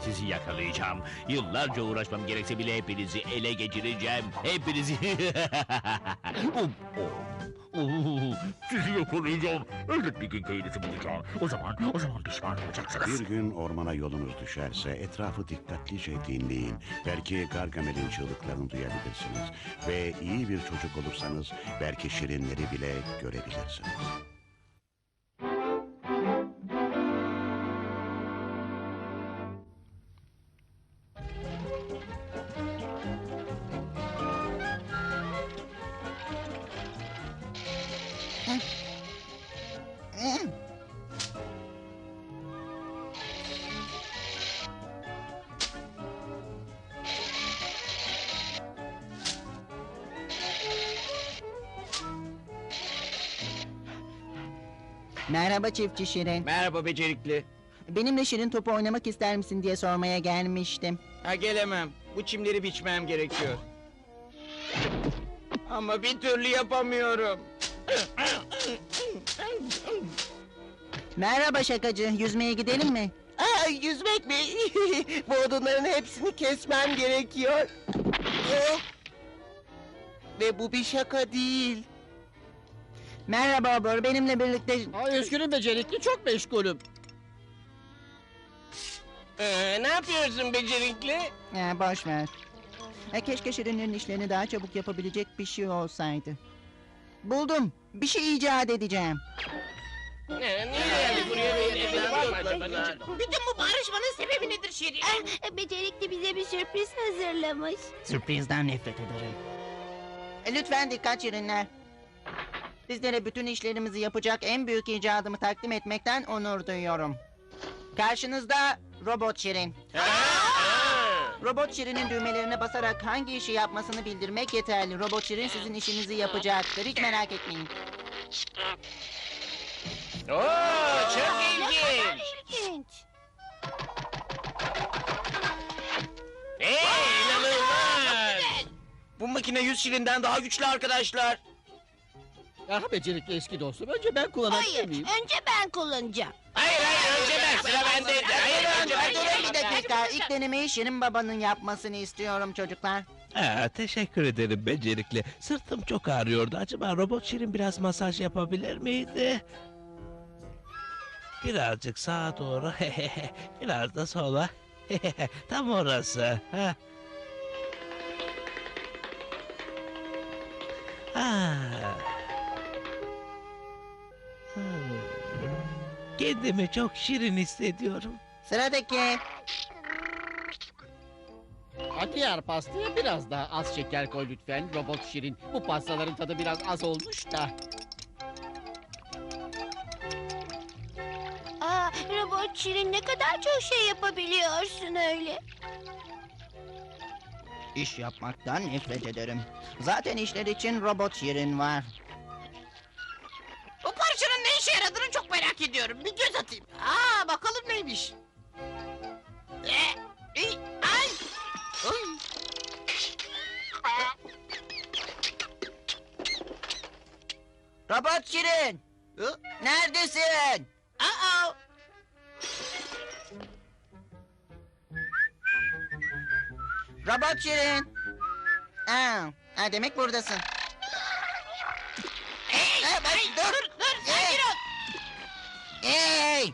Sizi yakalayacağım. Yıllarca uğraşmam gerekse bile hepinizi ele geçireceğim. Hepinizi... Um, um, Sizi yakalayacağım. Elbet bir gün köyünüzü bulacağım. O zaman, o zaman pişman olacaksınız. Bir gün ormana yolunuz düşerse etrafı dikkatlice dinleyin. Belki Gargamel'in çığlıklarını duyabilirsiniz. Ve iyi bir çocuk olursanız belki şirinleri bile görebilirsiniz. Merhaba çiftçi Şirin. Merhaba becerikli. Benimle Şirin topu oynamak ister misin diye sormaya gelmiştim. Ha gelemem. Bu çimleri biçmem gerekiyor. Ama bir türlü yapamıyorum. Merhaba şakacı, yüzmeye gidelim mi? Aa, yüzmek mi? Bu odunların hepsini kesmem gerekiyor. Oh! Ve bu bir şaka değil. Merhaba Bor, benimle birlikte... Ay üzgünüm becerikli çok meşgulüm. Ee, ne yapıyorsun becerikli? Ha, boş ver. Ha, keşke Şirinlerin işlerini daha çabuk yapabilecek bir şey olsaydı. Buldum, bir şey icat edeceğim. Ee, niye geldik buraya? Ee, acaba? Bütün bu bağırışmanın sebebi nedir Şirin? Becerikli bize bir sürpriz hazırlamış. Sürprizden nefret ederim. E, lütfen dikkat Şirinler. Sizlere bütün işlerimizi yapacak en büyük icadımı takdim etmekten onur duyuyorum. Karşınızda Robot Şirin. Robot Şirin'in düğmelerine basarak hangi işi yapmasını bildirmek yeterli. Robot Şirin sizin işinizi yapacaktır. Hiç merak etmeyin. Oo, çok ilginç. İlginç. Hey, inanılmaz. Bu makine 100 şilinden daha güçlü arkadaşlar. Ah becerikli eski dostum. Önce ben kullanabilir Hayır, miyim? önce ben kullanacağım. Hayır hayır önce ben sıra bendeydi. Hayır önce ben. Durun bir dakika. İlk denemeyi Şirin babanın yapmasını istiyorum çocuklar. Aa, teşekkür ederim becerikli. Sırtım çok ağrıyordu. Acaba robot şirin biraz masaj yapabilir miydi? Birazcık sağa doğru. biraz da sola. Tam orası. Ha. Ah. Kendimi çok şirin hissediyorum. Sıradaki. Diğer pastaya biraz daha az şeker koy lütfen. Robot Şirin. Bu pastaların tadı biraz az olmuş da. Aa, robot Şirin ne kadar çok şey yapabiliyorsun öyle. İş yapmaktan nefret ederim. Zaten işler için robot Şirin var. Ediyorum. Bir göz atayım. Aa bakalım neymiş. Ee, ey, ay. Oy. Robot Şirin! Hı? Neredesin? Aa. Robot Şirin! Aa, ha, demek buradasın. Hey, Ee, bak, ay, dur. dur dur sakin ol. Hey!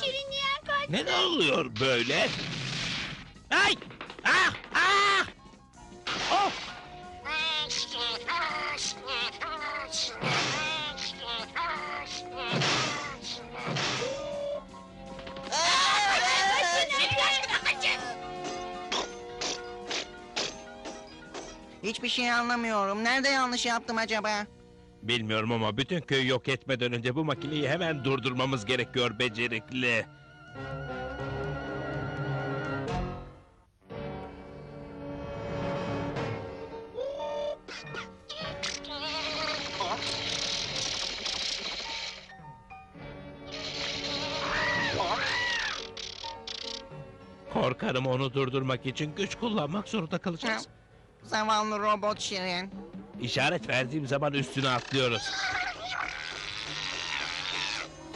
Şirin yiyen. Ne oluyor böyle? Şey anlamıyorum. Nerede yanlış yaptım acaba? Bilmiyorum ama bütün köyü yok etmeden önce bu makineyi hemen durdurmamız gerekiyor becerikli. Korkarım onu durdurmak için güç kullanmak zorunda kalacağız. Zavallı robot Şirin. İşaret verdiğim zaman üstüne atlıyoruz.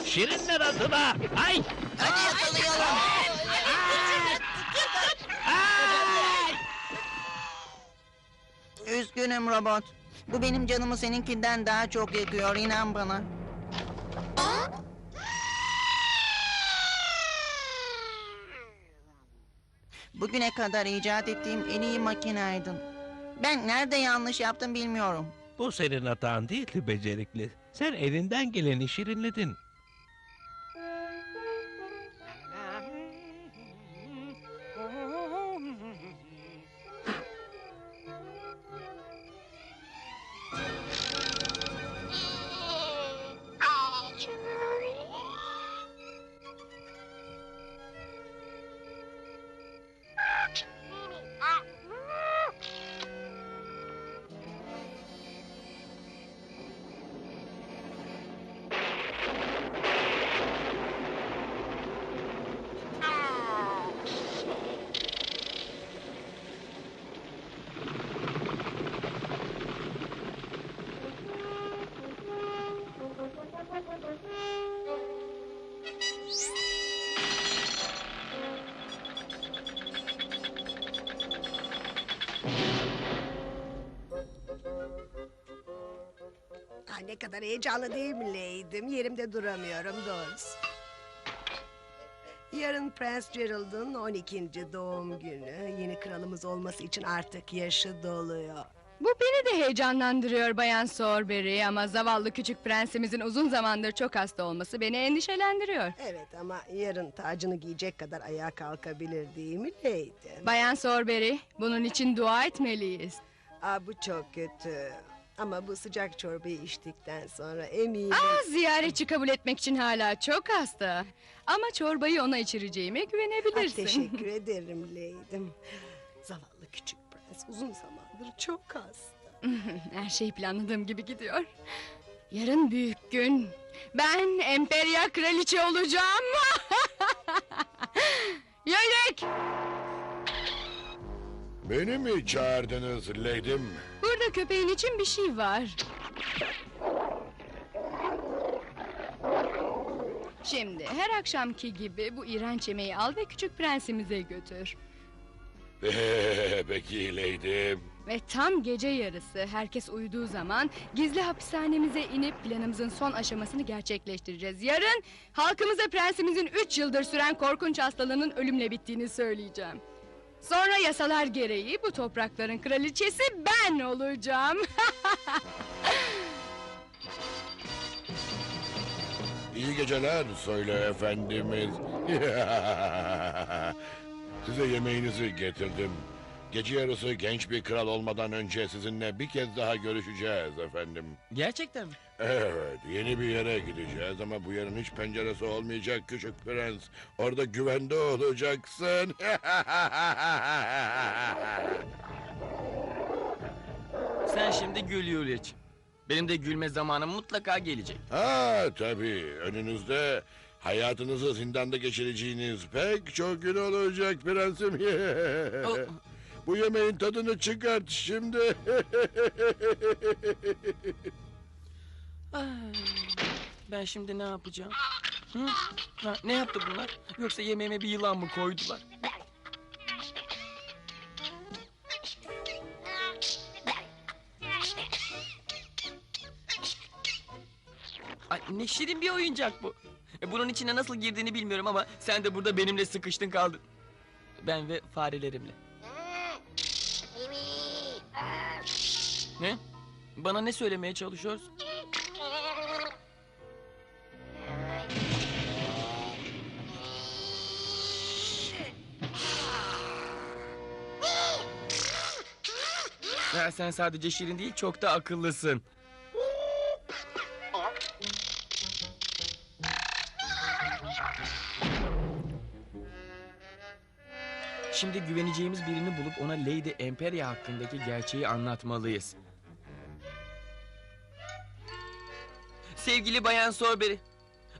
Şirinler adına! Ay! Hadi yakalayalım. Üzgünüm robot. Bu benim canımı seninkinden daha çok yakıyor inan bana. Bugüne kadar icat ettiğim en iyi makineydin. Ben nerede yanlış yaptım bilmiyorum. Bu senin hatan değildi becerikli. Sen elinden geleni şirinledin. Kadar heyecanlı değil mi Leydim? Yerimde duramıyorum doğrusu. Yarın Prens Gerald'ın 12. doğum günü. Yeni kralımız olması için artık yaşı doluyor. Bu beni de heyecanlandırıyor Bayan Sorberry ama zavallı küçük prensimizin uzun zamandır çok hasta olması beni endişelendiriyor. Evet ama yarın tacını giyecek kadar ayağa kalkabilir değil mi Leydim? Bayan Sorberry, bunun için dua etmeliyiz. Aa, bu çok kötü. Ama bu sıcak çorbayı içtikten sonra eminim... Aa, ziyaretçi kabul etmek için hala çok hasta. Ama çorbayı ona içireceğime Ah, güvenebilirsin. teşekkür ederim Leydim. Zavallı küçük prens uzun zamandır çok hasta. Her şey planladığım gibi gidiyor. Yarın büyük gün. Ben emperya kraliçe olacağım. Yörük! Beni mi çağırdınız Leydim? Burada köpeğin için bir şey var. Şimdi her akşamki gibi bu iğrenç yemeği al ve küçük prensimize götür. Peki Leydim. Ve tam gece yarısı herkes uyuduğu zaman gizli hapishanemize inip planımızın son aşamasını gerçekleştireceğiz. Yarın halkımıza prensimizin üç yıldır süren korkunç hastalığının ölümle bittiğini söyleyeceğim. Sonra yasalar gereği bu toprakların kraliçesi ben olacağım. İyi geceler söyle efendimiz. Size yemeğinizi getirdim. Gece yarısı genç bir kral olmadan önce sizinle bir kez daha görüşeceğiz efendim. Gerçekten mi? Evet, yeni bir yere gideceğiz ama bu yerin hiç penceresi olmayacak küçük prens. Orada güvende olacaksın. Sen şimdi gül Yuliç. Benim de gülme zamanım mutlaka gelecek. ha tabii, önünüzde hayatınızı zindanda geçireceğiniz pek çok gün olacak prensim. Oh. Bu yemeğin tadını çıkart şimdi. Ben şimdi ne yapacağım? Hı? Ha, ne yaptı bunlar? Yoksa yemeğime bir yılan mı koydular? Ay, ne şirin bir oyuncak bu. E, Bunun içine nasıl girdiğini bilmiyorum ama sen de burada benimle sıkıştın kaldın. Ben ve farelerimle. Ne? Bana ne söylemeye çalışıyorsun? Ha, sen sadece şirin değil çok da akıllısın. Şimdi güveneceğimiz birini bulup ona Lady Emperia hakkındaki gerçeği anlatmalıyız. Sevgili Bayan Sorberry.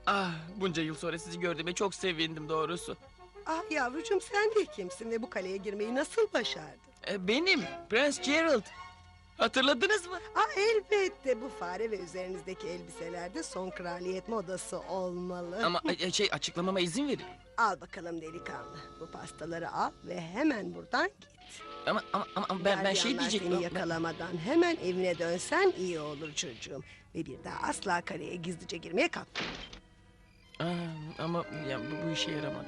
Ah bunca yıl sonra sizi gördüğüme çok sevindim doğrusu. Ah yavrucuğum sen de kimsin ve bu kaleye girmeyi nasıl başardın? E, benim Prens Gerald. Hatırladınız mı? Ah elbette bu fare ve üzerinizdeki elbiselerde son kraliyet modası olmalı. Ama e, şey açıklamama izin verin. Al bakalım delikanlı. Bu pastaları al ve hemen buradan git. Ama ama ama ama ben ben şey Gardiyanlar diyecektim. Seni yakalamadan hemen evine dönsen iyi olur çocuğum. Ve bir daha asla kaleye gizlice girmeye kalkma. Aa, ama ya, bu, bu işe yaramadı.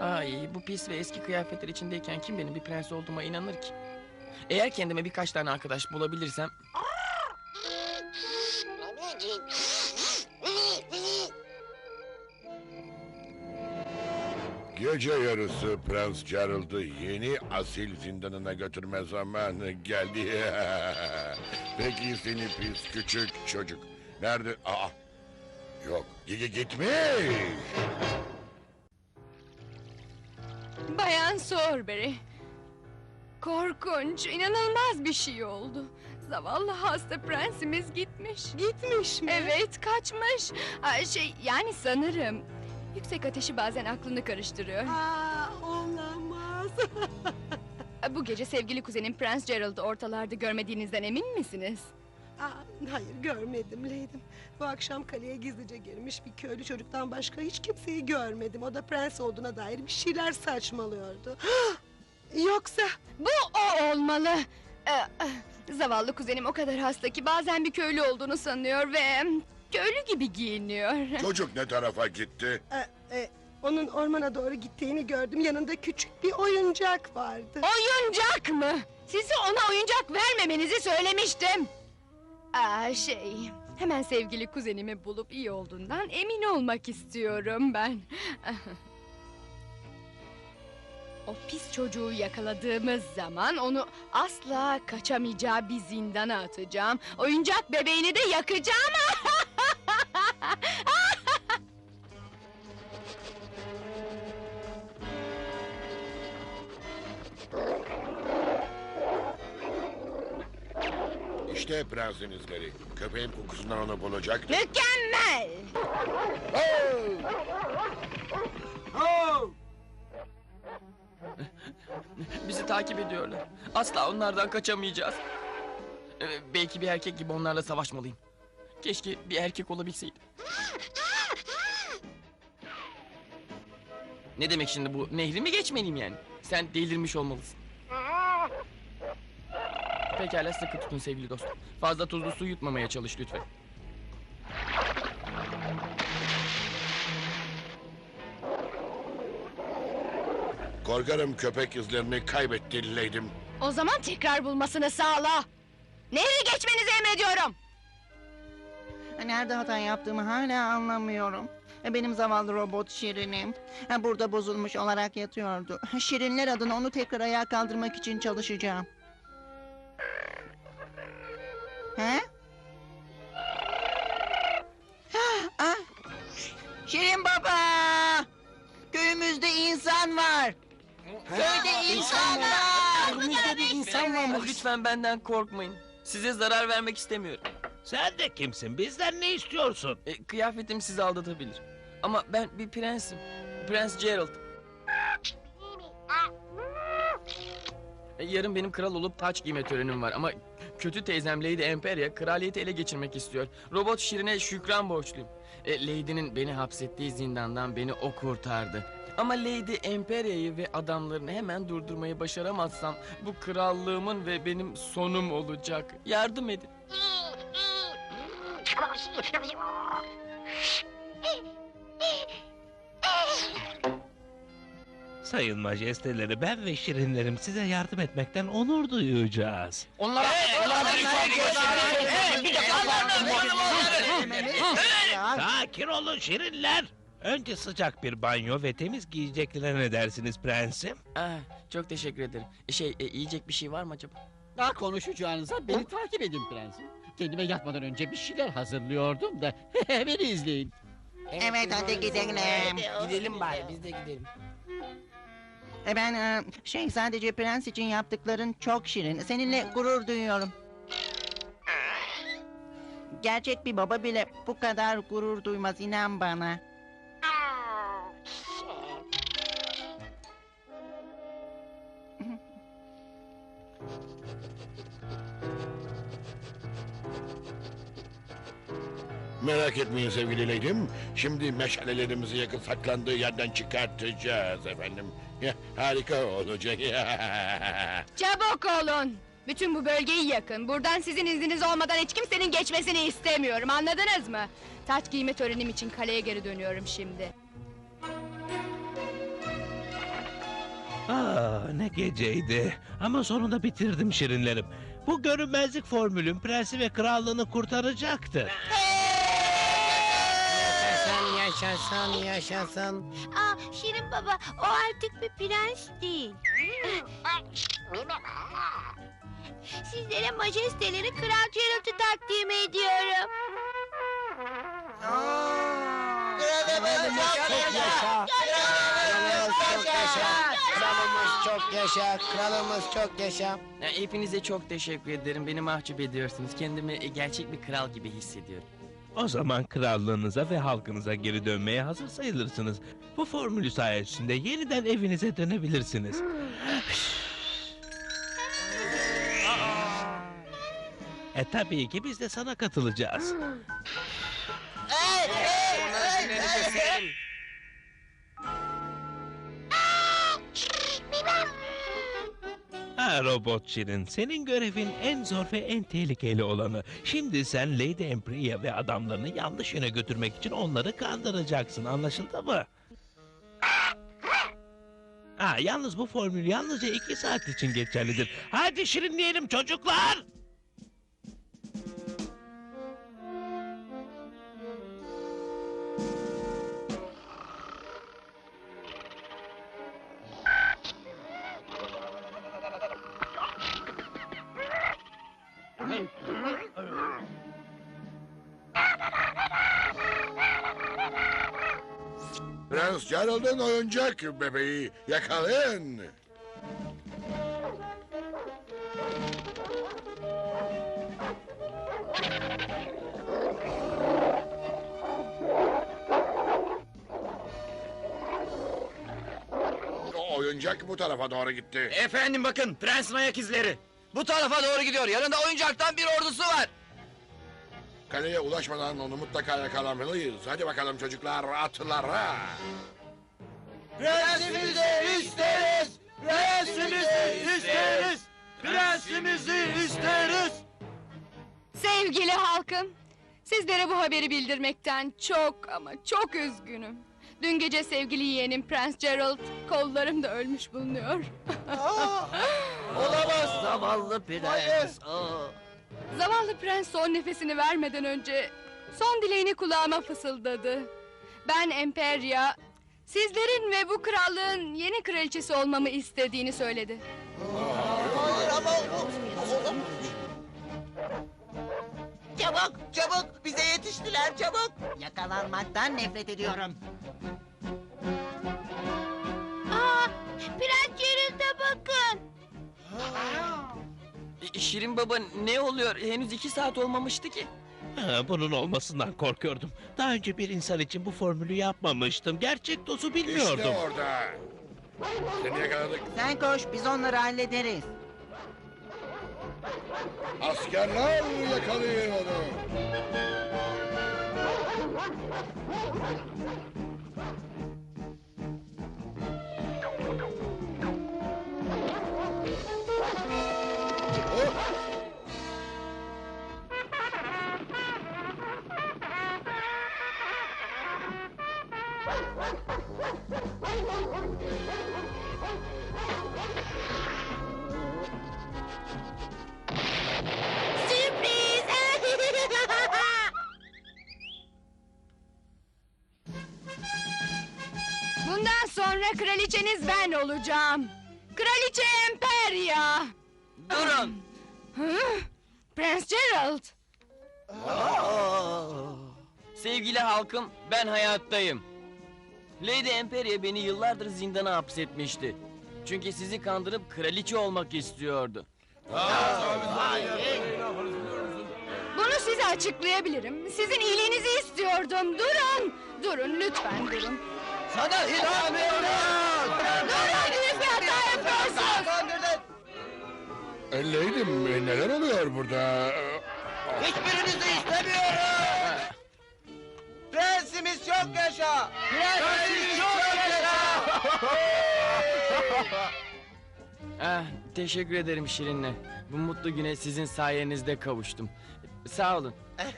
Ay bu pis ve eski kıyafetler içindeyken kim benim bir prens olduğuma inanır ki? Eğer kendime birkaç tane arkadaş bulabilirsem... Gece yarısı Prens Gerald'ı yeni asil zindanına götürme zamanı geldi. Peki seni pis küçük çocuk. Nerede? Aa. Yok. Gigi gitmiş. Bayan Sorberry. Korkunç, inanılmaz bir şey oldu. Zavallı hasta prensimiz gitmiş. Gitmiş mi? Evet, kaçmış. Aa, şey, yani sanırım. Yüksek ateşi bazen aklını karıştırıyor. Aa, olamaz. Bu gece sevgili kuzenim Prens Gerald'ı ortalarda görmediğinizden emin misiniz? Aa, hayır görmedim Leydim. Bu akşam kaleye gizlice girmiş bir köylü çocuktan başka hiç kimseyi görmedim. O da prens olduğuna dair bir şeyler saçmalıyordu. Yoksa Bu o olmalı. Ee, zavallı kuzenim o kadar hasta ki bazen bir köylü olduğunu sanıyor ve köylü gibi giyiniyor. Çocuk ne tarafa gitti? e, e, onun ormana doğru gittiğini gördüm. Yanında küçük bir oyuncak vardı. Oyuncak mı? Size ona oyuncak vermemenizi söylemiştim. Aa, şey, hemen sevgili kuzenimi bulup iyi olduğundan emin olmak istiyorum ben. o pis çocuğu yakaladığımız zaman onu asla kaçamayacağı bir zindana atacağım. Oyuncak bebeğini de yakacağım. İşte prensin izleri. Köpeğin kokusundan onu bulacak. Mükemmel. Bizi takip ediyorlar. Asla onlardan kaçamayacağız. Ee, belki bir erkek gibi onlarla savaşmalıyım. Keşke bir erkek olabilseydim. Ne demek şimdi bu? Nehri mi geçmeliyim yani? Sen delirmiş olmalısın. Pekala sıkı tutun sevgili dostum. Fazla tuzlu su yutmamaya çalış lütfen. Korkarım köpek izlerini kaybetti Leydim. O zaman tekrar bulmasını sağla. Nehri geçmenizi emrediyorum. Nerede hata yaptığımı hala anlamıyorum. E, Benim zavallı robot Şirin'im. Ha, Burada bozulmuş olarak yatıyordu. Şirinler adına onu tekrar ayağa kaldırmak için çalışacağım. He? Ah! Şirin baba! Köyümüzde insan var. Köyde insan var. Önümüzde bir insan varmış. Lütfen benden korkmayın. Size zarar vermek istemiyorum. Sen de kimsin? Bizden ne istiyorsun? E, kıyafetim sizi aldatabilir. Ama ben bir prensim. Prens Gerald. E, yarın benim kral olup taç giyme törenim var ama kötü teyzem Lady Emperia kraliyeti ele geçirmek istiyor. Robot Şirin'e şükran borçluyum. E, Lady'nin beni hapsettiği zindandan beni o kurtardı. Ama Lady Emperia'yı ve adamlarını hemen durdurmayı başaramazsam bu krallığımın ve benim sonum olacak. Yardım edin. Sayın majesteleri ben ve şirinlerim size yardım etmekten onur duyacağız. Onlara... Sakin olun şirinler. Önce sıcak bir banyo ve temiz giyeceklerine ne dersiniz prensim? Ah, çok teşekkür ederim. Şey, e, yiyecek bir şey var mı acaba? Daha konuşacağınıza beni takip edin prensim. Kendime yatmadan önce bir şeyler hazırlıyordum da beni izleyin. Evet hadi gidelim. Gidelim bari biz de gidelim. E ben e, şey sadece prens için yaptıkların çok şirin. Seninle gurur duyuyorum. Gerçek bir baba bile bu kadar gurur duymaz inan bana. Merak etmeyin sevgili leydim. Şimdi meşalelerimizi yakın saklandığı yerden çıkartacağız efendim. Ya, harika olacak. Çabuk olun. Bütün bu bölgeyi yakın. Buradan sizin izniniz olmadan hiç kimsenin geçmesini istemiyorum. Anladınız mı? Taç giyme törenim için kaleye geri dönüyorum şimdi. Aa, Ah, ne geceydi. Ama sonunda bitirdim şirinlerim. Bu görünmezlik formülün prensi ve krallığını kurtaracaktır. Yaşasın yaşasın. Aa, Şirin baba o artık bir prens değil. Sizlere majesteleri Kral Gerald'ı takdim ediyorum. Kralımız çok yaşa. Kralımız çok yaşa. Kralımız çok yaşa. Kralımız çok yaşa. Ya, hepinize çok teşekkür ederim. Beni mahcup ediyorsunuz. Kendimi e, gerçek bir kral gibi hissediyorum. O zaman krallığınıza ve halkınıza geri dönmeye hazır sayılırsınız. Bu formülü sayesinde yeniden evinize dönebilirsiniz. e tabii ki biz de sana katılacağız. Ha senin görevin en zor ve en tehlikeli olanı. Şimdi sen Lady Empriya ve adamlarını yanlış yöne götürmek için onları kandıracaksın, anlaşıldı mı? Ha, yalnız bu formül yalnızca iki saat için geçerlidir. Hadi şirinleyelim çocuklar! Prens Gerald'ın oyuncak bebeği yakalayın. O oyuncak bu tarafa doğru gitti. Efendim bakın prensin ayak izleri. Bu tarafa doğru gidiyor. Yanında oyuncaktan bir ordusu var. Kaleye ulaşmadan onu mutlaka yakalamalıyız. Hadi bakalım çocuklar atlara. Prensimizi isteriz. Prensimizi isteriz. Prensimizi isteriz. Sevgili halkım, sizlere bu haberi bildirmekten çok ama çok üzgünüm. Dün gece sevgili yeğenim Prens Gerald kollarımda ölmüş bulunuyor. Olamaz. Zavallı prens. Zavallı prens son nefesini vermeden önce son dileğini kulağıma fısıldadı. Ben Emperya, sizlerin ve bu krallığın yeni kraliçesi olmamı istediğini söyledi. Çabuk çabuk bize yetiştiler çabuk. Yakalanmaktan nefret ediyorum. Aa, Prens Gerald'a bakın. E, Şirin baba ne oluyor? Henüz iki saat olmamıştı ki. Ha, bunun olmasından korkuyordum. Daha önce bir insan için bu formülü yapmamıştım. Gerçek dozu bilmiyordum. İşte orada. Seni yakaladık. Sen koş biz onları hallederiz. Askerler yakalayın onu. Kraliçeniz ben olacağım. Kraliçe Emperya. Durun. Hı? Prens Gerald. Sevgili halkım, ben hayattayım. Lady Emperia beni yıllardır zindana hapsetmişti. Çünkü sizi kandırıp kraliçe olmak istiyordu. Bunu size açıklayabilirim. Sizin iyiliğinizi istiyordum. Durun. Durun lütfen durun. Sana inanmıyorum. Durun büyük bir hata yapıyorsunuz. E, Lady'm e, neler oluyor burada? Hiçbirinizi istemiyorum. Prensimiz çok yaşa. Prensimiz çok yaşa. Ah, teşekkür ederim Şirin'le. Bu mutlu güne sizin sayenizde kavuştum. Sağ olun.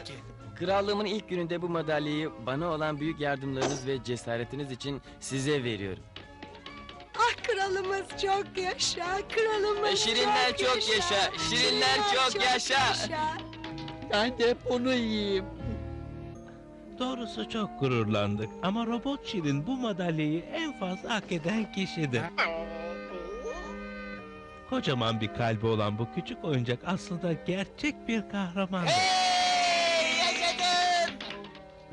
Krallığımın ilk gününde bu madalyayı bana olan büyük yardımlarınız ve cesaretiniz için size veriyorum. Ah kralımız çok yaşa, kralımız E, şirinler çok yaşa, şirinler çok yaşa. Ben de bunu yiyeyim. Doğrusu çok gururlandık ama Robot Şirin bu madalyayı en fazla hak eden kişidir. Kocaman bir kalbi olan bu küçük oyuncak aslında gerçek bir kahramandır.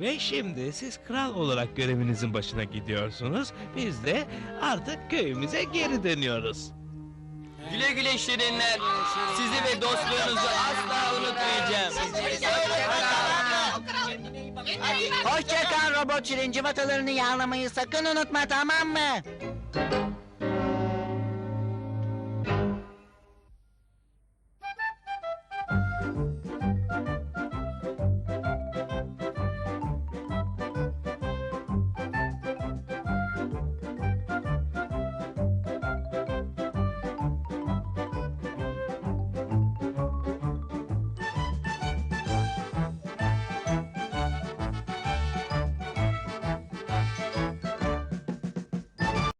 Ve şimdi siz kral olarak görevinizin başına gidiyorsunuz. Biz de artık köyümüze geri dönüyoruz. Güle güle Şirinler. Sizi ve dostluğunuzu asla unutmayacağım. Hoşça kal robot şirin. Cıvatalarını yağlamayı sakın unutma tamam mı?